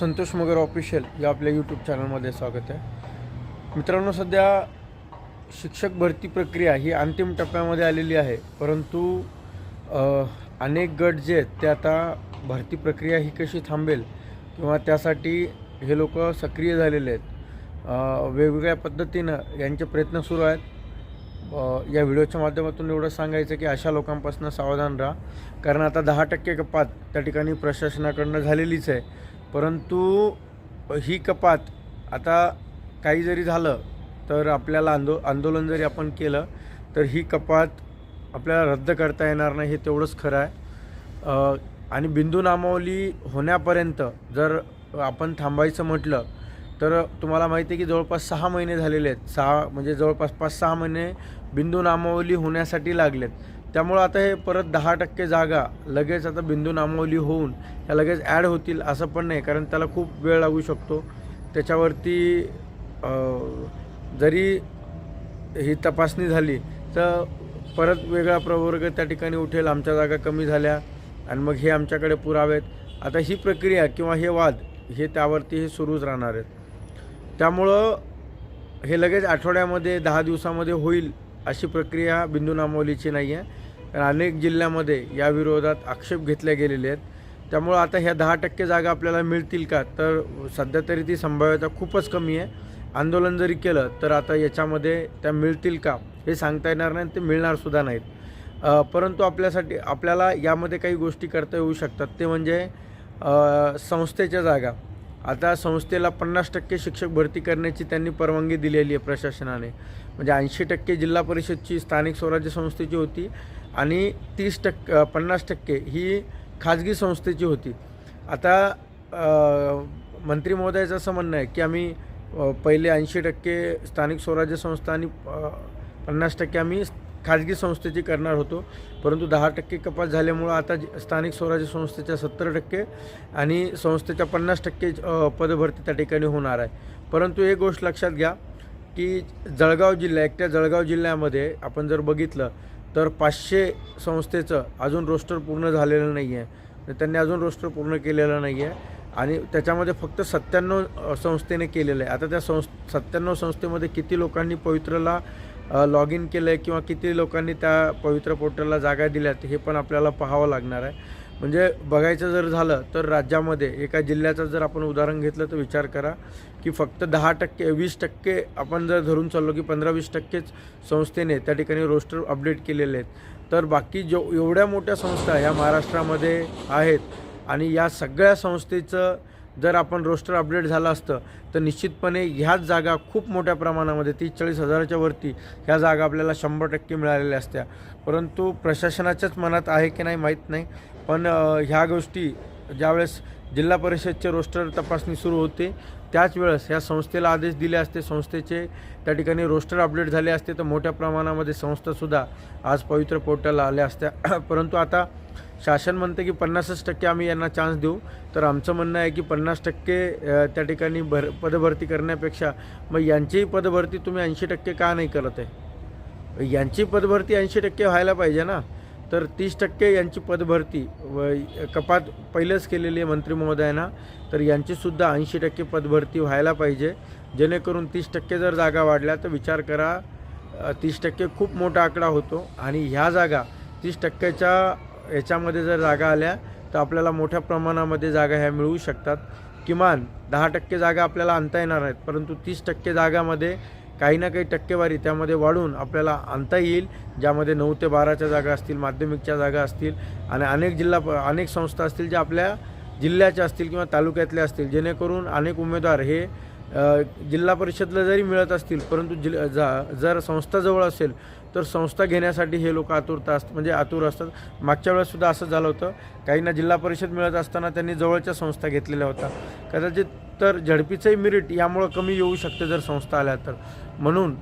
संतोष मगर official या आपल्या YouTube चॅनलमध्ये स्वागत आहे. मित्रांनो सध्या शिक्षक भरती प्रक्रिया ही अंतिम टप्प्यामध्ये आलेली आहे परंतु अनेक गट जे आहेत ते आता भरती प्रक्रिया ही कशी थांबेल किंवा त्यासाठी हे लोक सक्रिय झालेले आहेत वेगवेगळ्या पद्धतीनं यांचे प्रयत्न सुरू आहेत. या व्हिडिओच्या माध्यमातून एवढं सांगायचं की अशा लोकांपासून सावधान राहा कारण आता दहा टक्के कपात त्या ठिकाणी प्रशासनाकडनं झालेलीच आहे. परंतु ही कपात आता काही जरी झालं तर आपल्याला आंदो आंदोलन जरी आपण केलं तर ही कपात आपल्याला रद्द करता येणार नाही हे तेवढंच खरं आहे. आणि बिंदू नामावली होण्यापर्यंत जर आपण थांबायचं म्हटलं तर तुम्हाला माहिती आहे की जवळपास सहा महिने झालेले आहेत. सहा म्हणजे जवळपास पाच सहा महिने बिंदू नामावली होण्यासाठी लागलेत. त्यामुळं आता हे परत दहा टक्के जागा लगेच आता बिंदू नामावली होऊन ह्या लगेच ॲड होतील असं पण नाही कारण त्याला खूप वेळ लागू शकतो. त्याच्यावरती जरी ही तपासणी झाली तर परत वेगळा प्रवर्ग त्या ठिकाणी उठेल आमच्या जागा कमी झाल्या आणि मग हे आमच्याकडे पुरावेत. आता ही प्रक्रिया किंवा हे वाद हे त्यावरती हे सुरूच राहणार आहेत. त्यामुळं हे लगेच आठवड्यामध्ये दहा दिवसामध्ये होईल अशी प्रक्रिया बिंदू नामावलीची नाही आहे कारण अनेक जिल्ह्यामध्ये या विरोधात आक्षेप घेतले गेलेले आहेत. त्यामुळं आता ह्या दहा टक्के जागा आपल्याला मिळतील का? तर सध्या तरी ती संभाव्यता खूपच कमी आहे. आंदोलन जरी केलं तर आता याच्यामध्ये त्या मिळतील का हे सांगता येणार नाही ते मिळणार सुद्धा नाहीत. परंतु आपल्यासाठी आपल्याला यामध्ये काही गोष्टी करता येऊ शकतात. ते म्हणजे संस्थेच्या जागा. आता संस्थेला पन्नास टक्के शिक्षक भरती करण्याची त्यांनी परवानगी दिलेली आहे प्रशासनाने. म्हणजे ऐंशी टक्के जिल्हा परिषदची स्थानिक स्वराज्य संस्थेची होती आणि तीस टक्के पन्नास टक्के ही खाजगी संस्थेची होती. आता मंत्री महोदयाचं असं म्हणणं आहे की आम्ही पहिले ऐंशी टक्के स्थानिक स्वराज्य संस्था आणि पन्नास टक्के आम्ही खाजगी संस्थेची करणार होतो. परंतु दहा टक्के कपात झाल्यामुळं आता स्थानिक स्वराज्य संस्थेच्या सत्तर टक्के आणि संस्थेच्या पन्नास टक्के पदभरती त्या ठिकाणी होणार आहे. परंतु एक गोष्ट लक्षात घ्या की जळगाव जिल्हा एकट्या जळगाव जिल्ह्यामध्ये आपण जर बघितलं तर पाचशे संस्थेचं अजून रोस्टर पूर्ण झालेलं नाही आहे त्यांनी अजून रोस्टर पूर्ण केलेलं नाही आहे आणि त्याच्यामध्ये फक्त सत्त्याण्णव संस्थेने केलेलं आहे. आता त्या संस् सत्त्याण्णव संस्थेमध्ये किती लोकांनी पवित्रला लॉग इन केलं आहे किंवा किती लोकांनी त्या पवित्र पोर्टलला जागा दिल्यात हे पण आपल्याला पाहावं लागणार आहे. म्हणजे बघायचं जर झालं तर राज्यामध्ये एका जिल्ह्याचं जर आपण उदाहरण घेतलं तर विचार करा की फक्त दहा टक्के वीस टक्के आपण जर धरून चाललो की पंधरा वीस टक्केच संस्थेने त्या ठिकाणी रोस्टर अपडेट केलेले आहेत. तर बाकी जो एवढ्या मोठ्या संस्था ह्या महाराष्ट्रामध्ये आहेत आणि या सगळ्या संस्थेचं जर आपण रोस्टर अपडेट झालं असतं तर निश्चितपणे ह्याच जागा खूप मोठ्या प्रमाणामध्ये तीस चाळीस हजाराच्या वरती ह्या जागा आपल्याला शंभर टक्के मिळालेल्या असत्या. परंतु प्रशासनाच्याच मनात आहे की नाही माहीत नाही. पण ह्या गोष्टी ज्यावेळेस जिल्हा परिषदचे रोस्टर तपासणी सुरू होते त्याच वेळेस ह्या संस्थेला आदेश दिले असते. संस्थेचे त्या ठिकाणी रोस्टर अपडेट झाले असते तर मोठ्या प्रमाणामध्ये संस्थासुद्धा आज पवित्र पोर्टलला आल्या असत्या. परंतु आता शासन म्हणते की पन्नासच टक्के आम्ही यांना चान्स देऊ. तर आमचं म्हणणं आहे की पन्नास टक्के त्या ठिकाणी भर पदभरती करण्यापेक्षा मग यांचीही पदभरती तुम्ही ऐंशी टक्के का नाही करत आहे? यांची पदभरती ऐंशी टक्के व्हायला पाहिजे ना. तर तीस टक्के यांची पदभरती व कपात पहिलेच केलेली आहे मंत्री महोदयांना. तर यांचीसुद्धा ऐंशी टक्के पदभरती व्हायला पाहिजे. जेणेकरून तीस टक्के जर जागा वाढल्या तर विचार करा तीस टक्के खूप मोठा आकडा होतो. आणि ह्या जागा तीस टक्क्याच्या याच्यामध्ये जर जागा आल्या तर आपल्याला मोठ्या प्रमाणामध्ये जागा ह्या मिळू शकतात. किमान दहा टक्के जागा आपल्याला आणता येणार आहेत परंतु तीस टक्के जागामध्ये काही ना काही टक्केवारी त्यामध्ये वाढून आपल्याला आणता येईल ज्यामध्ये नऊ ते बाराच्या जागा असतील माध्यमिकच्या जागा असतील आणि अनेक जिल्हा प अनेक संस्था असतील ज्या आपल्या जिल्ह्याच्या असतील किंवा तालुक्यातल्या असतील. जेणेकरून अनेक उमेदवार हे जिल्हा परिषदला जरी मिळत असतील परंतु जिल जा जर संस्था जवळ असेल तर संस्था घेण्यासाठी हे लोक आतुरता असतात म्हणजे आतुर असतात. मागच्या वेळेससुद्धा असं झालं होतं. काहींना जिल्हा परिषद मिळत असताना त्यांनी जवळच्या संस्था घेतलेल्या होत्या. कदाचित तर झडपीचंही मिरिट यामुळं कमी येऊ शकते जर संस्था आल्या तर. म्हणून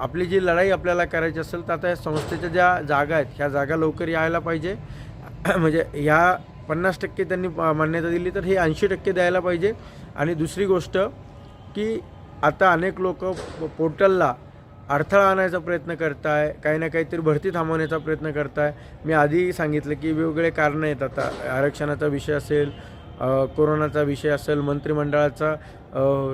आपली जी लढाई आपल्याला करायची असेल तर आता या संस्थेच्या ज्या जागा आहेत ह्या जागा लवकर यायला पाहिजे. म्हणजे ह्या पन्नास टक्के त्यांनी मान्यता दिली तर हे ऐंशी टक्के द्यायला पाहिजे. आणि दुसरी गोष्ट की आता अनेक लोक पोर्टलला अडथळा आणायचा प्रयत्न करताय काही ना काहीतरी भरती थांबवण्याचा प्रयत्न करताय. मी आधी सांगितलं की वेगवेगळे कारणं आहेत. आता आरक्षणाचा विषय असेल कोरोनाचा विषय असेल मंत्रिमंडळाचा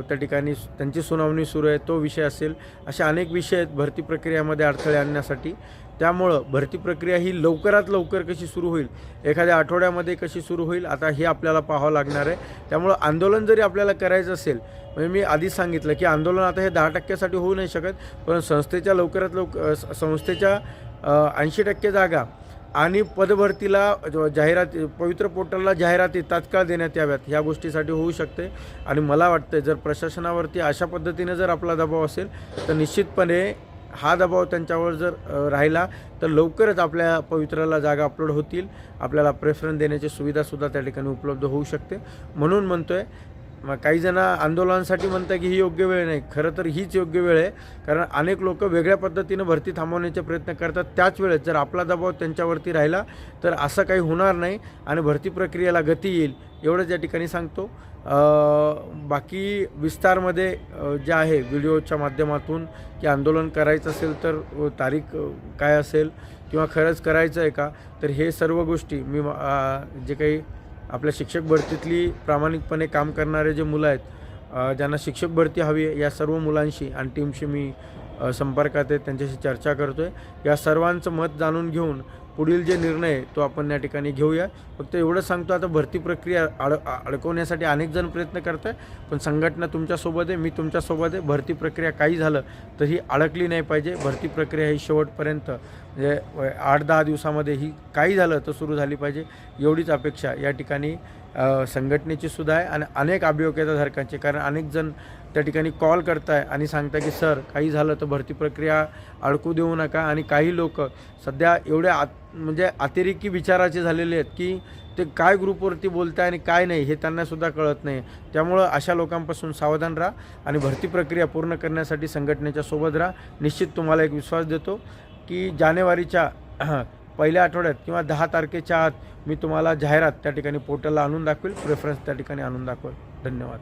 त्या ठिकाणी त्यांची सुनावणी सुरू आहे तो विषय असेल. असे अनेक विषय आहेत भरती प्रक्रियामध्ये अडथळे आणण्यासाठी. त्यामुळं भरती प्रक्रिया ही लवकरात लवकर कशी सुरू होईल एखाद्या आठवड्यामध्ये कशी सुरू होईल आता हे आपल्याला पाहावं लागणार आहे. त्यामुळं आंदोलन जरी आपल्याला करायचं असेल म्हणजे मी आधीच सांगितलं की आंदोलन आता हे दहा टक्क्यासाठी होऊ नाही शकत पण संस्थेच्या लवकरात लवकर संस्थेच्या ऐंशी टक्के जागा आणि पदभरतीला जाहिरात पवित्र पोर्टलला जाहिराती तात्काळ देण्यात याव्यात ह्या गोष्टीसाठी होऊ शकते. आणि मला वाटतं जर प्रशासनावरती अशा पद्धतीने जर आपला दबाव असेल तर निश्चितपणे हा दबाव त्यांच्यावर जर राहिला तर लवकरच आपल्या पवित्राला जागा अपलोड होतील. आपल्याला प्रेफरन्स देण्याची सुविधासुद्धा त्या ठिकाणी उपलब्ध होऊ शकते. म्हणून म्हणतो आहे मग काही जण आंदोलनासाठी म्हणतात की ही योग्य वेळ नाही. खरं तर हीच योग्य वेळ आहे. कारण अनेक लोक वेगळ्या पद्धतीनं भरती थांबवण्याचे प्रयत्न करतात. त्याच वेळेत जर आपला दबाव त्यांच्यावरती राहिला तर असं काही होणार नाही आणि भरती प्रक्रियेला गती येईल. एवढंच या ठिकाणी सांगतो. बाकी विस्तारमध्ये जे आहे व्हिडिओच्या माध्यमातून की आंदोलन करायचं असेल तर तारीख काय असेल किंवा खरंच करायचं आहे का तर हे सर्व गोष्टी मी जे काही आपल्या शिक्षक भरतीतली प्रामाणिकपणे काम करणारे जे मुलं आहेत ज्यांना शिक्षक भरती हवी आहे या सर्व मुलांशी आणि टीमशी मी संपर्कात आहे त्यांच्याशी चर्चा करतो आहे या सर्वांचं मत जाणून घेऊन पुढील जे निर्णय आहे, तो आपण या ठिकाणी घेऊया. फक्त एवढं सांगतो आता भरती प्रक्रिया अड अडकवण्यासाठी अनेक जण प्रयत्न करत आहे पण संघटना तुमच्यासोबत आहे मी तुमच्यासोबत आहे. भरती प्रक्रिया काही झालं तर ही अडकली नाही पाहिजे. भरती प्रक्रिया ही शेवटपर्यंत म्हणजे आठ दहा दिवसामध्ये ही काही झालं तर सुरू झाली पाहिजे. एवढीच अपेक्षा या ठिकाणी संघटनेची सुद्धा आहे आणि अनेक अभियोग्यताधारकांची. कारण अनेक जण त्या ठिकाणी कॉल करताय आणि सांगताय की सर काही झालं तर भरती प्रक्रिया अडकू देऊ नका. आणि काही लोक सध्या एवढे आत म्हणजे अतिरेकी विचाराचे झालेले आहेत की ते काय ग्रुपवरती बोलताय आणि काय नाही हे त्यांनासुद्धा कळत नाही. त्यामुळं अशा लोकांपासून सावधान राहा आणि भरती प्रक्रिया पूर्ण करण्यासाठी संघटनेच्या सोबत राहा. निश्चित तुम्हाला एक विश्वास देतो की जानेवारीच्या पहिल्या आठवड्यात किंवा दहा तारखेच्या आत मी तुम्हाला जाहिरात त्या ठिकाणी पोर्टलला आणून दाखवेल प्रेफरन्स त्या ठिकाणी आणून दाखवेल. धन्यवाद.